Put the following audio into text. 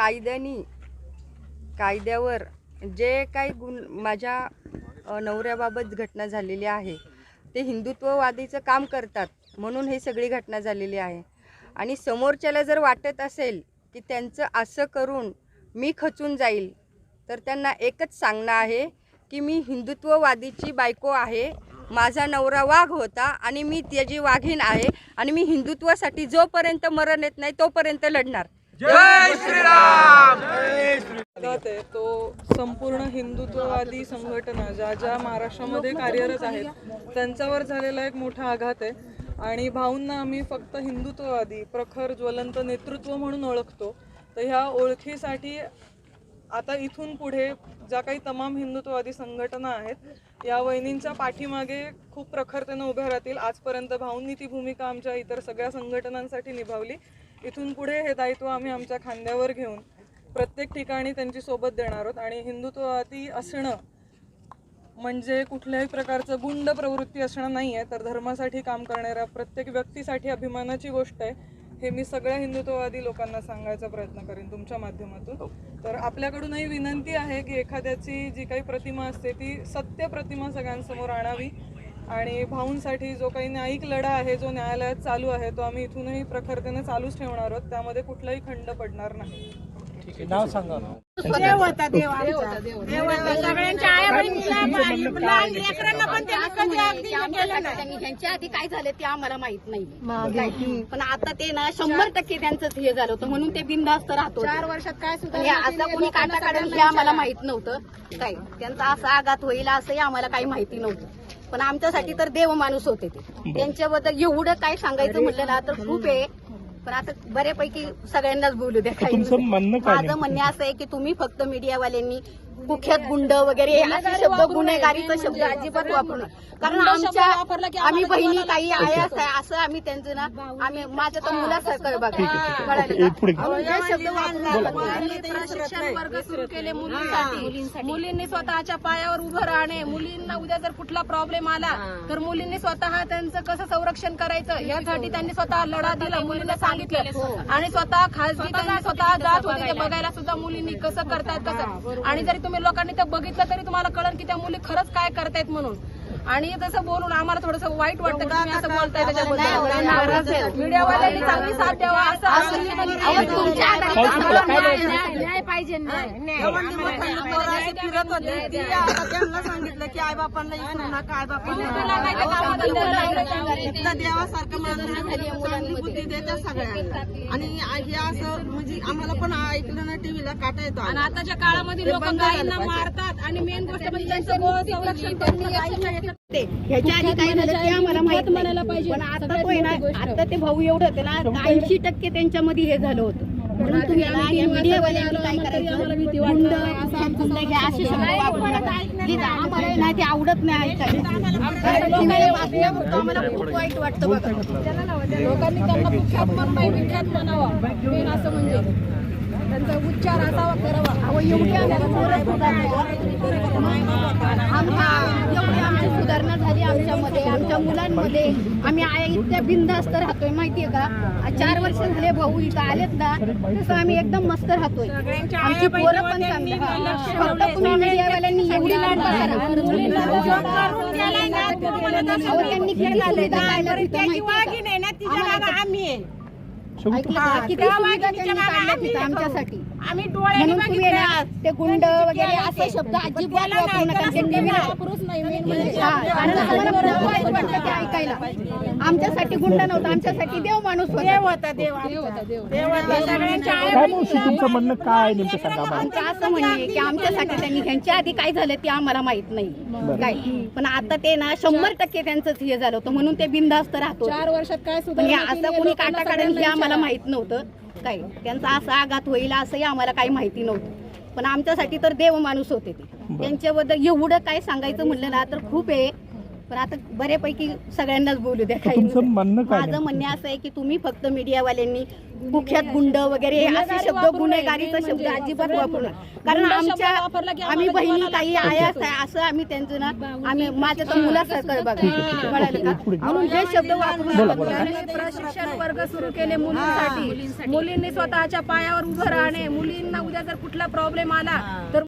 कायद्यानी कायद्यावर जे काही गुण माझ्या नवऱ्याबाबत घटना झालेली आहे ते हिंदुत्ववादीचं काम करतात म्हणून ही सगळी घटना झालेली आहे. आणि समोरच्याला जर वाटत असेल की त्यांचं असं करून मी खचून जाईल तर त्यांना एकच सांगणं आहे की मी हिंदुत्ववादीची बायको आहे माझा नवरा वाघ होता आणि मी त्याची वाघीण आहे आणि मी हिंदुत्वासाठी जोपर्यंत मरण येत नाही तोपर्यंत लढणार. जात आहे तो संपूर्ण हिंदुत्ववादी संघटना ज्या ज्या महाराष्ट्रामध्ये कार्यरत आहेत त्यांच्यावर झालेला एक मोठा आघात आहे. आणि भाऊंना आम्ही फक्त हिंदुत्ववादी प्रखर ज्वलंत नेतृत्व म्हणून ओळखतो. तर ह्या ओळखीसाठी आता इथून पुढे ज्या काही तमाम हिंदुत्ववादी संघटना आहेत या वहिनींच्या पाठीमागे खूप प्रखरतेनं उभ्या राहतील. आजपर्यंत भाऊंनी ती भूमिका आमच्या इतर सगळ्या संघटनांसाठी निभावली. इथून पुढे हे दायित्व आम्ही आमच्या खांद्यावर घेऊन प्रत्येक ठिकाणी त्यांची सोबत देणार आहोत. आणि हिंदुत्ववादी असणं म्हणजे कुठल्याही प्रकारचं गुंड प्रवृत्ती असणं नाही आहे तर धर्मासाठी काम करणाऱ्या प्रत्येक व्यक्तीसाठी अभिमानाची गोष्ट आहे हे मी सगळ्या हिंदुत्ववादी लोकांना सांगायचा प्रयत्न करेन तुमच्या माध्यमातून. तर आपल्याकडूनही विनंती आहे की एखाद्याची जी काही प्रतिमा असते ती सत्य प्रतिमा सगळ्यांसमोर आणावी. आणि भाऊंसाठी जो काही न्यायिक लढा आहे जो न्यायालयात चालू आहे तो आम्ही इथूनही प्रखरतेने चालूच ठेवणार आहोत. त्यामध्ये कुठलाही खंड पडणार नाही. नाव सांगा देव होता देव आमचा. देव होता. सगळ्यांच्या आया बहिणीला बाई- लहान लेकरांना पण त्यांनी कधी अगदी हे केलं नाही. त्यांनी ह्यांच्या आधी काय झालं ते आम्हाला माहीत नाही. पण आता ते ना शंभर टक्के त्यांचं हे झालं होतं म्हणून ते बिनधास्त राहतो चार वर्षात काय सुद्धा असं कोणी काटा काढेल हे आम्हाला माहीत नव्हतं. काय त्यांचा असा आघात होईल असंही आम्हाला काही माहिती नव्हतं. पण आमच्यासाठी तर देव माणूस होते ते. त्यांच्याबद्दल एवढं काय सांगायचं म्हटलं ना तर खूप आहे. पण आता बऱ्यापैकी सगळ्यांनाच बोलू द्या काही तुमचं म्हणणं काय माझं म्हणणं असं आहे की तुम्ही फक्त मीडियावाल्यांनी कुख्यात गुंड वगैरे असे शब्द गुन्हेगारीचा शब्द अजिबात वापरू नका कारण आमच्या आम्ही बहिणी काही आहे असं आम्ही त्यांचं ना आम्ही माझं तर मुलासारखं बघा. हे शब्द प्रशिक्षण वर्ग सुरू केले मुलींसाठी. मुलींनी स्वतःच्या पायावर उभं राहणे मुलींना उद्या जर कुठला प्रॉब्लेम आला तर मुलींनी स्वतः त्यांचं कसं संरक्षण करायचं यासाठी त्यांनी स्वतः लढा दिला मुलींना सांगितलं. आणि स्वतः खासगी त्यांनी स्वतः जात होते ते बघायला. सुद्धा मुलींनी कसं करतायत कसं? आणि जरी तुम्ही लोकांनी ते बघितलं तरी तुम्हाला कळलं की त्या मुली खरंच काय करतायत म्हणून. आणि तसं बोलून आम्हाला थोडस वाईट वाटतं की असं बोलताय त्याच्याबद्दल मीडियावाल्यांनी चांगली साथ द्यावा असं पाहिजे न्याय अशी फिरत होती. ती आता त्यांना सांगितलं की आई बापांना विसरू नका आई बापांना देवासारखं बुद्धी आणि हे असं म्हणजे आम्हाला पण ऐकलं ना टीव्हीला काटा येतो आणि आताच्या काळामध्ये लोक गायींना मारतात आणि मेन गोष्ट म्हणजे त्यांचं संरक्षण करून. ते. ह्याच्या आधी काय झालं ते आम्हाला माहीत नाही. पण आता तो आहे ना आता ते भाऊ एवढं होते ना ऐंशी टक्के त्यांच्यामध्ये हे झालं होतं. म्हणून तुम्ही ना या मीडियावाल्यांनी काय करायचं? गुंड गुंड असे शब्द वापरू नका. की आम्हाला आहे ना ते आवडत नाही ऐकायला. आम्हाला खूप वाईट वाटतं बघा. लोकांनी त्यांना कुख्यात पण नाही विख्यात म्हणावा मेन असं म्हणजे. त्यांचा उच्चार असावा करावा. अहो एवढी आम्हाला पोरं सुधारली. आमच्या एवढी आमची सुधारणा झाली आमच्यामध्ये आमच्या मुलांमध्ये आम्ही आया इतक्या बिंदास्त राहतोय माहितीये का? चार वर्ष झाले भाऊ इथं आलेत ना तसं आम्ही एकदम मस्त राहतोय. आमची पोरं पण चांगली. फक्त तुम्ही मीडियावाल्यांनी एवढी लाड त्यांनी आम्ही आमच्यासाठी. आम्ही डोळ्याने म्हणून तुम्ही ना बघितलं ते गुंड वगैरे असे शब्द अजिबात वापरू नका ते नेहमी वापरूच नाही मेन म्हणजे हा, कारण आम्हाला खूप वाईट वाटतं ते ऐकायला. आमच्यासाठी गुंड नव्हता आमच्यासाठी देव माणूस होता. देव होता देव आमचा. देव होता सगळ्यांच्या आया काय मावशी तुमचं म्हणणं काय आहे नेमकं सांगा आम्हाला आमचं असं म्हणणं आहे की आमच्यासाठी त्यांनी ह्यांच्या आधी काय झालं ते आम्हाला माहीत नाही. काय? पण आता ते ना शंभर टक्के त्यांचं हे झालं होतं म्हणून ते बिनधास्त राहतो चार वर्षात काय पण हे असं कोणी काटा काढेल हे आम्हाला माहीत नव्हतं. काय त्यांचा असा आघात होईल असंही आम्हाला काही माहिती नव्हतं. पण आमच्यासाठी तर देव माणूस होते ते. त्यांच्याबद्दल एवढं काय सांगायचं म्हणलं ना तर खूप आहे पण आता बऱ्यापैकी सगळ्यांनाच बोलू द्या काही तुमचं म्हणणं काय माझं? म्हणणं असं आहे की तुम्ही फक्त मीडियावाल्यांनी कुख्यात गुंड वगैरे असे शब्द गुन्हेगारीचा शब्द अजिबात वापरू नका कारण आमच्या आम्ही बहिणी ताई आया आहे, असं आम्ही त्यांचं ना आम्ही माझ्या तर मुलासारखं बघा. कळालं का? म्हणून हे शब्द वापरू नका. प्रशिक्षण वर्ग सुरू केले मुलींसाठी. मुलींनी स्वतःच्या पायावर उभं राहणे. मुलींना उद्या जर कुठला प्रॉब्लेम आला तर